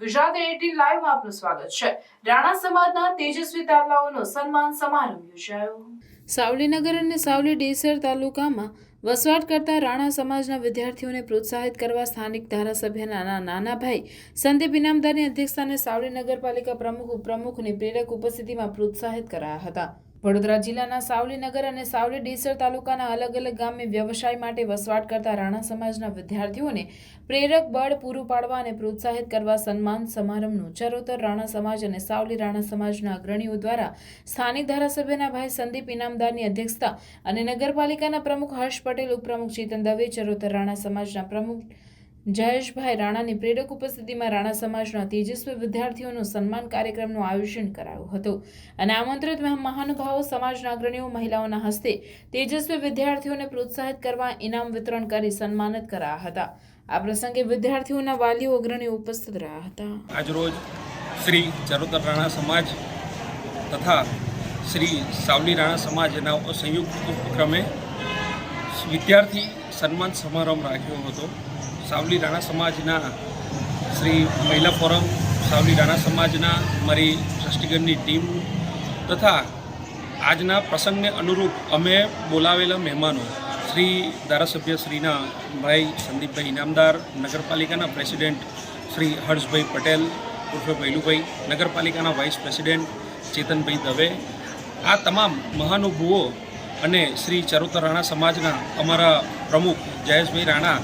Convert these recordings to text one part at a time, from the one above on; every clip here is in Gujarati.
ગુજરાત એટીન લાઈવ આપનું સ્વાગત છે. રાણા સમાજના તેજસ્વી તાલાઓનો સન્માન સમારંભ યોજાયો. સાવલીનગર અને સાવલી ડેસર તાલુકામાં વસવાટ કરતા રાણા સમાજના વિદ્યાર્થીઓને પ્રોત્સાહિત કરવા સ્થાનિક ધારાસભ્યના નાના ભાઈ સંદીપ ઇનામદારની અધ્યક્ષતાને સાવલી નગરપાલિકા પ્રમુખ ઉપપ્રમુખની પ્રેરક ઉપસ્થિતિમાં પ્રોત્સાહિત કરાયા હતા. વડોદરા જિલ્લાના સાવલીનગર અને સાવલી ડેસર તાલુકાના અલગ અલગ ગામે વ્યવસાય માટે વસવાટ કરતા રાણા સમાજના વિદ્યાર્થીઓને પ્રેરક બળ પૂરું પાડવા અને પ્રોત્સાહિત કરવા સન્માન સમારંભનું ચરોતર રાણા સમાજ અને સાવલી રાણા સમાજના અગ્રણીઓ દ્વારા સ્થાનિક ધારાસભ્યના ભાઈ સંદીપ ઇનામદારની અધ્યક્ષતા અને નગરપાલિકાના પ્રમુખ હર્ષ પટેલ, ઉપપ્રમુખ ચેતન દવે, ચરોતર રાણા સમાજના પ્રમુખ જયેશભાઈ રાણાની પ્રેરક ઉપસ્થિતિમાં રાણા સમાજના તેજસ્વી વિદ્યાર્થીઓનું સન્માન કાર્યક્રમનું આયોજન કરાયું હતું. અને આમંત્રિત મહા- મહાનુભાવો સમાજના અગ્રણીઓ, મહિલાઓના હસ્તે તેજસ્વી વિદ્યાર્થીઓને પ્રોત્સાહિત કરવા ઇનામ વિતરણ કરી સન્માનિત કરાયા હતા. આ પ્રસંગે વિદ્યાર્થીઓના વાલીઓ અગ્રણીઓ ઉપસ્થિત રહ્યા હતા. આજરોજ શ્રી ચરોતર રાણા સમાજ તથા શ્રી સાવલી રાણા સમાજના સંયુક્ત ઉપક્રમે વિદ્યાર્થી સન્માન સમારંભ રાખ્યો હતો. સાવલી રાણા સમાજના શ્રી મહિલા ફોરમ, સાવલી રાણા સમાજના મારી ટ્રસ્ટીગણની ટીમ તથા આજના પ્રસંગને અનુરૂપ અમે બોલાવેલા મહેમાનો, શ્રી ધારાસભ્ય શ્રીના ભાઈ સંદીપભાઈ ઇનામદાર, નગરપાલિકાના પ્રેસિડેન્ટ શ્રી હર્ષભાઈ પટેલ, ઉર્ફે ભૈલુભાઈ, નગરપાલિકાના વાઇસ પ્રેસિડેન્ટ ચેતનભાઈ દવે, આ તમામ મહાનુભવો અને શ્રી ચરોતર રાણા સમાજના અમારા પ્રમુખ જયેશભાઈ રાણા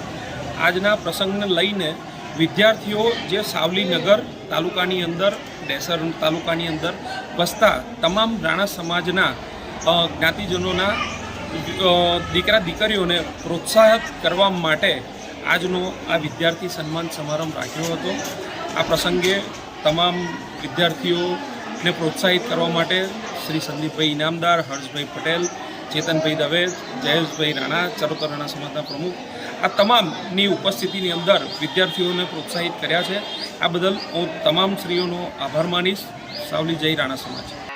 આજના પ્રસંગને લઈને વિદ્યાર્થીઓ જે સાવલીનગર તાલુકાની અંદર, ડેસર તાલુકાની અંદર વસતા તમામ રાણા સમાજના જ્ઞાતિજનોના દીકરા દીકરીઓને પ્રોત્સાહિત કરવા માટે આજનો આ વિદ્યાર્થી સન્માન સમારંભ રાખ્યો હતો. આ પ્રસંગે તમામ વિદ્યાર્થીઓને પ્રોત્સાહિત કરવા માટે શ્રી સંદીપભાઈ ઇનામદાર, હર્ષભાઈ પટેલ ચેતનભાઈ દવે, જયેશભાઈ રાણા, ચરોતર રાણા સમાજના પ્રમુખ. આ તમામની ઉપસ્થિતિની અંદર વિદ્યાર્થીઓને પ્રોત્સાહિત કર્યા છે. આ બદલ હું તમામ શ્રીઓનો આભાર માનીશ. સાવલી જય રાણા સમાજ.